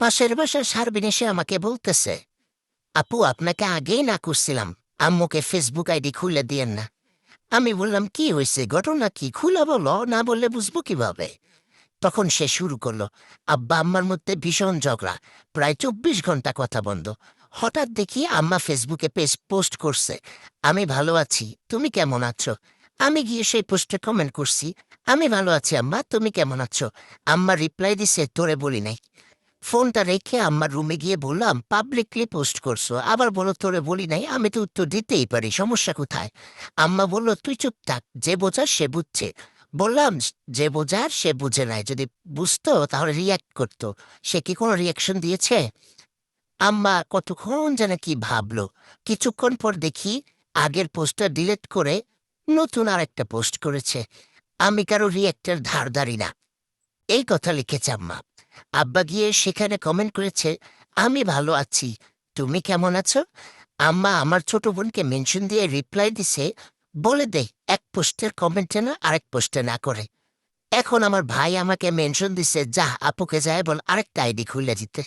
পাশের বাসার সারবিন এসে আমাকে বলতেছে, আপু, আপনাকে আগেই না করছিলাম আম্মুকে ফেসবুক আইডি খুলে দিয়েন না। আমি বললাম, কি হয়েছে? ঘটনা কি? খুলে বলো, না বললে বুঝব কীভাবে? তখন সে শুরু করল, আব্বা, আম্মার মধ্যে ভীষণ ঝগড়া, প্রায় চব্বিশ ঘণ্টা কথা বন্ধ। হঠাৎ দেখি আম্মা ফেসবুকে পেজ পোস্ট করছে, আমি ভালো আছি, তুমি কেমন আছো? আমি গিয়ে সেই পোস্টে কমেন্ট করছি, আমি ভালো আছি, আম্মা, তুমি কেমন আছো? আম্মা রিপ্লাই দিছে, তোরে বলি নাই। ফোনটা রেখে আম্মার রুমে গিয়ে বললাম, পাবলিকলি পোস্ট করছ। আবার বলো, তোরে বলি নাই, আমি তো উত্তর দিতেই পারি, সমস্যা কোথায়? আম্মা বলল, তুই চুপ থাক, যে বোঝার সে বুঝছে। বললাম, যে বোঝার সে বুঝে নাই, যদি বুঝতো তাহলে রিয়াক্ট করতো। সে কি কোনো রিয়াকশন দিয়েছে? আম্মা কতক্ষণ যেন কি ভাবলো। কিছুক্ষণ পর দেখি আগের পোস্টটা ডিলিট করে নতুন আর একটা পোস্ট করেছে। আমি কারও রিয়েক্টের ধারি না। এই কথা লিখেছে আম্মা। আব্বা গিয়ে সেখানে কমেন্ট করেছে, আমি ভালো আছি, তুমি কেমন আছো? আম্মা আমার ছোট বোনকে মেনশন দিয়ে রিপ্লাই দিছে, বলে দে, এক পোস্টের কমেন্টে না, আরেক পোস্টে না করে। এখন আমার ভাই আমাকে মেনশন দিছে যা আপুকে যায় বল, আরেকটা আইডি খুলে দিতে।